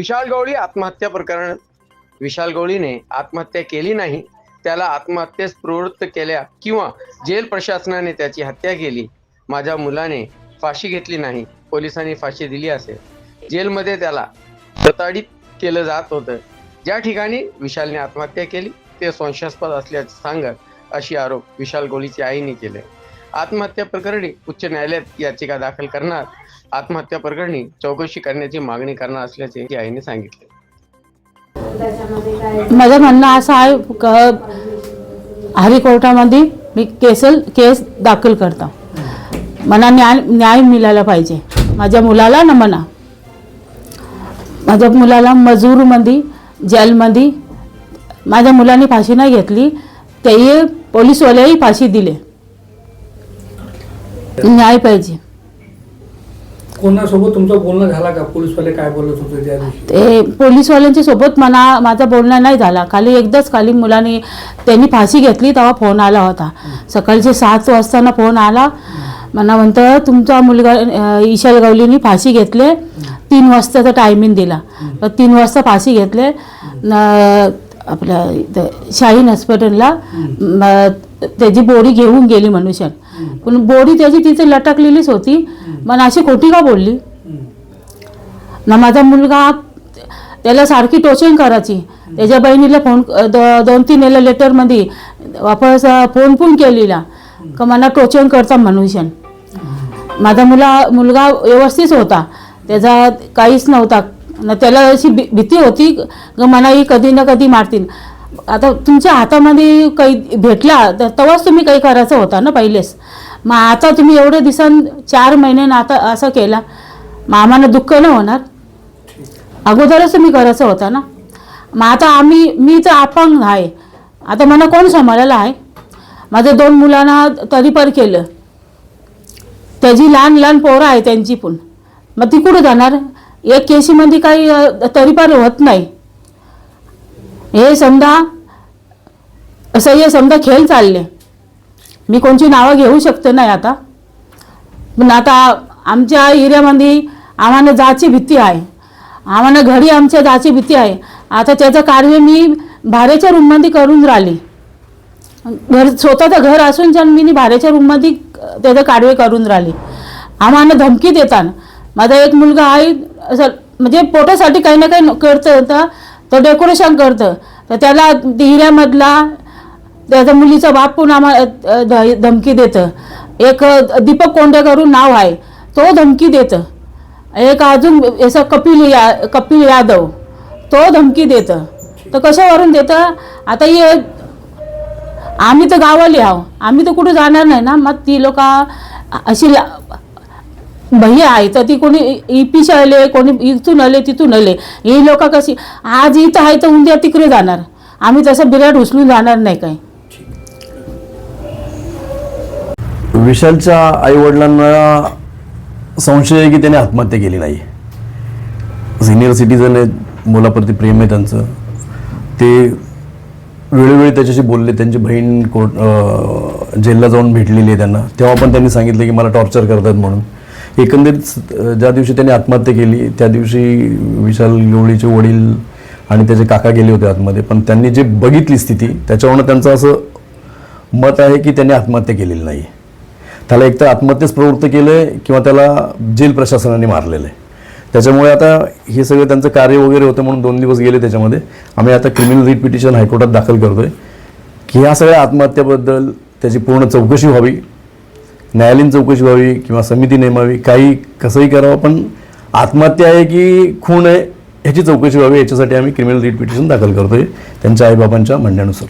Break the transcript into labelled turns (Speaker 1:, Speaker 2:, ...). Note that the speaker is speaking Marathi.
Speaker 1: विशाल गवळी आत्महत्या प्रकरण विशाल गवळीने आत्महत्या केली नाही त्याला आत्महत्येस प्रवृत्त केल्या किंवा जेल प्रशासनाने त्याची हत्या केली. माझ्या मुलाने फाशी घेतली नाही पोलिसांनी फाशी दिली असेल. जेलमध्ये त्याला प्रताडित केलं जात होतं. ज्या ठिकाणी विशालने आत्महत्या केली ते संशयास्पद असल्याचे सांगत अशी आरोप विशाल गोळीच्या आईने केले. आत्महत्या प्रकरणी उच्च न्यायालयात याचिका दाखल करणार. आत्महत्या प्रकरणी चौकशी करण्याची मागणी करणार असल्याचे ती आईने सांगितले.
Speaker 2: माझं म्हणणं असं आहे क हरी कोर्टामध्ये मी केस केस दाखल करता. मला न्याय न्याय मिळाला पाहिजे. माझ्या मुलाला ना म्हणा. माझ्या मुलाला मजूरमध्ये जेलमध्ये माझ्या मुलाने फाशी नाही घेतली तेही पोलीसवालेही फाशी दिले. न्याय पाहिजे.
Speaker 3: कोणासोबत तुमचं बोलणं झाला का? पोलीसवाले काय बोलत होते त्या दिवशी?
Speaker 2: ते पोलीसवाल्यांच्या सोबत मला माझा बोलणं नाही झाला. खाली एकदाच खाली मुलाने त्यांनी फाशी घेतली तेव्हा फोन आला होता. सकाळचे सात वाजताना फोन आला. मला म्हणतं तुमचा मुलगा अं, ईशाल गवलीने फाशी घेतले. तीन वाजताचा टायमिंग दिला. तर तीन वाजता फाशी घेतले. न- आपल्या इथं शाहीन हॉस्पिटलला म, त्याची बोडी घेऊन गेली मनुष्य पण बोडी त्याची तिथे लटकलेलीच होती. पण अशी खोटी का बोलली? ना माझा मुलगा त्याला सारखी टोचिंग करायची. त्याच्या बहिणीला फोन दो- दोन तीन याला लेटरमध्ये वापस फोन पण केलेला. का मला टोचिंग करता मनुष्य माझा मुला मुलगा व्यवस्थित होता. त्याचा काहीच नव्हता. न त्याला अशी भी भीती होती. का मला ही कधी ना कधी मारतील. आता तुमच्या हातामध्ये काही भेटला तर तेव्हाच तुम्ही काही करायचं होता ना पहिलेच. मग आता तुम्ही एवढे दिसान चार महिन्यानं आता असं केला. मग आम्हाला दुःख नाही होणार. अगोदरच तुम्ही करायचं होता ना. मग आता आम्ही मी तर अपंग आहे. आता मला कोण सांभाळायला आहे? माझ्या दोन मुलांना तरी पर केलं. त्याची लहान लहान पोरं आहे त्यांची पण. मग ती कुठं जाणार? एक केशीमध्ये काही तरीपार तरी पार होत नाही. हे समजा असं हे समजा खेळ चालले. मी कोणची नावं घेऊ शकते नाही आता. पण आता आमच्या एरियामध्ये आम्हाला जाची भीती आहे. आम्हाला घरी आमच्या जाची भीती आहे. आता त्याचं कार्य मी भाड्याच्या रूममध्ये करून राहिली. घर स्वतःचं घर असून छान मी भाड्याच्या रूममध्ये त्याचं कार्य करून राहिली. आम्हाला धमकी देतात माझा एक मुलगा आहे असं म्हणजे पोटासाठी काही ना काही करतं तर तो डेकोरेशन करतं तर त्याला हिऱ्यामधला त्याचा मुलीचा बाप पण आम्हाला धमकी देतं. एक दीपक कोंडेकरून नाव आहे. तो धमकी देतं. एक अजून असं कपिल या कपिल यादव तो धमकी देतं. तर कशावरून देतं? आता हे आम्ही तर गावाली आहो. आम्ही तर कुठे जाणार नाही ना? मग ती लोक अशी ला- भैया आहे. तर ती कोणी इपीशी आले कोणी इथून आले तिथून आले. ही लोक कशी आज इथं आहे तर उद्या तिकडे जाणार. आम्ही तसं बिराट उचलून जाणार नाही काही.
Speaker 4: विशालच्या आईवडिलांना संशय आहे की त्याने आत्महत्या केली नाही. सिनियर सिटीजन आहेत मुलाप्रती प्रेम आहे त्यांचं. ते वेळोवेळी त्याच्याशी बोलले त्यांची बहीण कोर्ट जेलला जाऊन भेटलेली आहे त्यांना. तेव्हा पण त्यांनी सांगितलं की मला टॉर्चर करतात म्हणून. एकंदरीत ज्या दिवशी त्यांनी आत्महत्या केली त्या दिवशी विशाल गवळीचे वडील आणि त्याचे काका गेले होते आतमध्ये. पण त्यांनी जे बघितली स्थिती त्याच्यावरनं त्यांचं असं मत आहे की त्यांनी आत्महत्या केलेली नाही. त्याला एकतर आत्महत्येच प्रवृत्त केलं आहे किंवा त्याला जेल प्रशासनाने मारलेलं आहे. त्याच्यामुळे आता हे सगळं त्यांचं कार्य वगैरे होतं म्हणून दोन दिवस गेले त्याच्यामध्ये. आम्ही आता क्रिमिनल रिट पिटिशन हायकोर्टात दाखल करतोय. की ह्या सगळ्या आत्महत्येबद्दल त्याची पूर्ण चौकशी व्हावी न्यायालयीन चौकशी व्हावी किंवा समिती नेमावी काही कसंही करावं पण आत्महत्या आहे की खून आहे ह्याची चौकशी व्हावी याच्यासाठी आम्ही क्रिमिनल रिट पिटिशन दाखल करतोय. त्यांच्या आईबाबांच्या म्हणण्यानुसार.